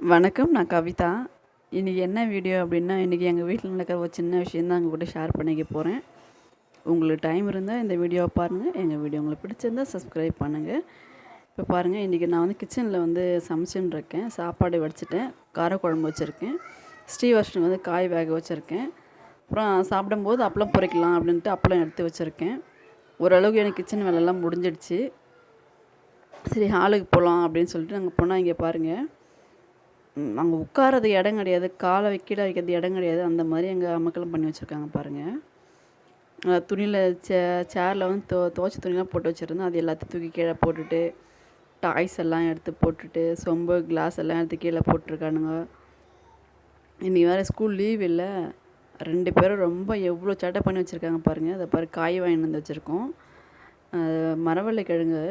வணக்கம் நான் கவிதா. இன்றைக்கி என்ன வீடியோ அப்படின்னா இன்றைக்கி எங்கள் வீட்டில் நடக்கிற ஒரு சின்ன விஷயம் தான் உங்கள் கூட ஷேர் பண்ணிக்க போகிறேன் உங்களுக்கு டைம் இருந்தால் இந்த வீடியோவை பாருங்கள் எங்கள் வீடியோ உங்களுக்கு பிடிச்சிருந்தால் சப்ஸ்கிரைப் பண்ணுங்கள் இப்போ பாருங்கள் இன்றைக்கி நான் வந்து கிச்சனில் வந்து சமைச்சுன்னு இருக்கேன். சாப்பாடு வடிச்சிட்டேன். காரக்குழம்பு வச்சுருக்கேன். ஸ்ரீவர்ஷனுக்கு வந்து காய் வேக வச்சுருக்கேன். அப்புறம் சாப்பிடும்போது அப்பளம் பொறிக்கலாம் அப்படின்ட்டு அப்பளம் எடுத்து வச்சுருக்கேன். ஓரளவுக்கு எனக்கு கிச்சன் வேலையெல்லாம் முடிஞ்சிடுச்சு. சரி ஹாலுக்கு போகலாம் அப்படின்னு சொல்லிட்டு நாங்கள் போனால் இங்கே பாருங்கள் அங்கே உட்காரது இடம் கிடையாது. காலை வைக்கல வைக்கிறது இடம் கிடையாது. அந்த மாதிரி எங்கள் அம்மக்களும் பண்ணி வச்சுருக்காங்க பாருங்கள் துணியில் சே சேரில் வந்து தோ துவச்ச துணிலாம் போட்டு வச்சுருந்தேன். அது எல்லாத்தையும் தூக்கி கீழே போட்டுட்டு டாய்ஸ் எல்லாம் எடுத்து போட்டுட்டு சொம்பு கிளாஸ் எல்லாம் எடுத்து கீழே போட்டிருக்கானுங்க. இன்றைக்கி வேறு ஸ்கூல் லீவ் இல்லை. ரெண்டு பேரும் ரொம்ப எவ்வளோ சேட்டை பண்ணி வச்சுருக்காங்க பாருங்கள் அதை பாரு காய் வாங்கிட்டு வந்து வச்சுருக்கோம். மரவள்ளி கிழங்கு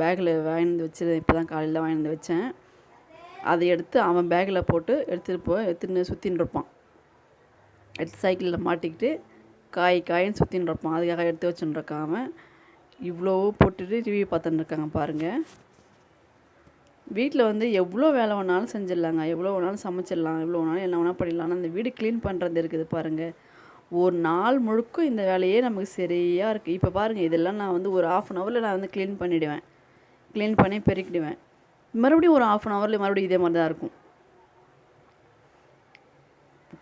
பேக்கில் வாங்கிட்டு வந்து வச்சு இப்போ தான் காலையில் வாங்கிட்டு வந்து வச்சேன். அதை எடுத்து அவன் பேக்கில் போட்டு எடுத்துகிட்டு போய் எடுத்துன்னு சுற்றின்னு இருப்பான். எடுத்து சைக்கிளில் மாட்டிக்கிட்டு காய் காயின்னு சுற்றின்னு இருப்பான். அதுக்காக எடுத்து வச்சுன்னு இருக்கான் அவன். இவ்வளோ போட்டுட்டு டிவி பார்த்துன்னு இருக்காங்க பாருங்கள் வீட்டில் வந்து எவ்வளோ வேலை வேணாலும் செஞ்சிடலாங்க. எவ்வளோ வேணாலும் சமைச்சிடலாம். எவ்வளோ வேணாலும் என்ன வேணால் பண்ணிடலாம் அந்த வீடு க்ளீன் பண்ணுறது இருக்குது பாருங்கள் ஒரு நாள் முழுக்க இந்த வேலையே நமக்கு சரியாக இருக்குது இப்போ பாருங்கள் இதெல்லாம் நான் வந்து ஒரு ஆஃப் அன் ஹவரில் நான் வந்து க்ளீன் பண்ணிவிடுவேன் க்ளீன் பண்ணி பெருக்கிடுவேன். மறுபடியும் ஒரு ஆஃப் அன் ஹவரில் மறுபடியும் இதே மாதிரி தான் இருக்கும்.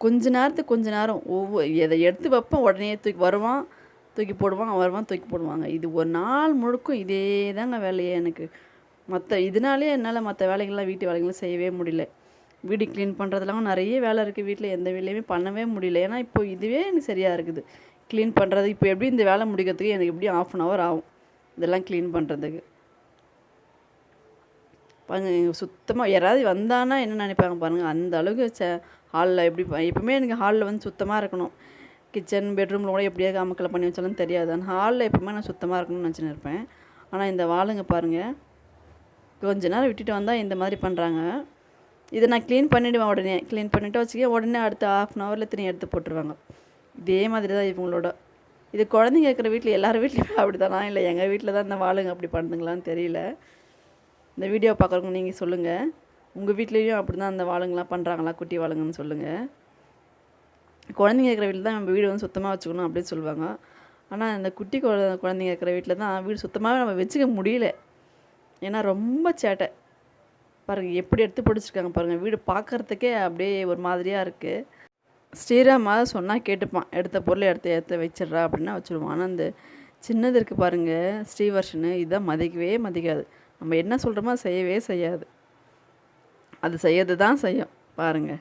கொஞ்ச நேரத்துக்கு கொஞ்ச நேரம் ஒவ்வொரு எதை எடுத்து வைப்பேன் உடனே தூக்கி வருவான் தூக்கி போடுவான் வருவான் தூக்கி போடுவாங்க. இது ஒரு நாள் முழுக்கும் இதே தாங்க வேலையே எனக்கு. மற்ற இதனாலே என்னால் மற்ற வேலைகள்லாம் வீட்டு வேலைகள்லாம் செய்யவே முடியல. வீடு க்ளீன் பண்ணுறதுலாம் நிறைய வேலை இருக்குது வீட்டில் எந்த வேலையுமே பண்ணவே முடியல. ஏன்னா இப்போ இதுவே எனக்கு சரியாக இருக்குது. க்ளீன் பண்ணுறது இப்போ எப்படி இந்த வேலை முடிக்கிறதுக்கு எனக்கு எப்படியும் ஆஃப் அன் ஹவர் ஆகும்? இதெல்லாம் க்ளீன் பண்ணுறதுக்கு சுத்தமாக யாராவது வந்தானா என்ன நினைப்பாங்க பாருங்கள் அந்த அளவுக்கு ச ஹாலில் எப்படி எப்பவுமே எனக்கு ஹாலில் வந்து சுத்தமாக இருக்கணும். கிச்சன் பெட்ரூமில் கூட எப்படியாவது காமக்கலை பண்ணி வச்சாலும் தெரியாது. ஆனால் ஹாலில் எப்பவுமே நான் சுத்தமாக இருக்கணும்னு நினச்சின்னு இருப்பேன். ஆனால் இந்த வாளுங்க பாருங்கள் கொஞ்ச நேரம் விட்டுட்டு வந்தால் இந்த மாதிரி பண்ணுறாங்க இதை நான் க்ளீன் பண்ணிவிடுவேன் உடனே. க்ளீன் பண்ணிவிட்டு வச்சுக்க உடனே அடுத்த ஆஃப் அன் ஹவரில் திரும்பி எடுத்து போட்டுருவாங்க. இதே மாதிரி தான் இவங்களோட. இது குழந்தைங்க இருக்கிற வீட்டில் எல்லார் வீட்லேயுமே அப்படி தானா இல்லை எங்கள் வீட்டில் தான் இந்த வாளுங்க அப்படி பண்ணுதுங்களான்னு தெரியல. இந்த வீடியோ பார்க்குறவங்க நீங்கள் சொல்லுங்கள் உங்கள் வீட்லேயும் அப்படி தான் அந்த வாளுங்களாம் பண்ணுறாங்களா குட்டி வாளுங்கன்னு சொல்லுங்கள் குழந்தைங்க இருக்கிற வீட்டில் தான் நம்ம வீடு வந்து சுத்தமாக வச்சுக்கணும் அப்படின்னு சொல்லுவாங்க. ஆனால் இந்த குட்டி குழ குழந்தைங்க இருக்கிற வீட்டில் தான் வீடு சுத்தமாகவே நம்ம வச்சுக்க முடியல. ஏன்னா ரொம்ப சேட்டை. பாருங்கள் எப்படி எடுத்து பிடிச்சிருக்காங்க பாருங்கள் வீடு பார்க்குறதுக்கே அப்படியே ஒரு மாதிரியாக இருக்குது ஸ்ரீராமா சொன்னால் கேட்டுப்பான். எடுத்த பொருளை எடுத்து எடுத்து வச்சிடுறா அப்படின்னா வச்சுருவான். ஆனால் அந்த சின்னது இருக்குது பாருங்கள் ஸ்ரீவர்ஷனு. இதான் மதிக்கவே மதிக்காது. நம்ம என்ன சொல்கிறோமோ செய்யவே செய்யாது. அது செய்யறது தான் செய்யும். பாருங்கள்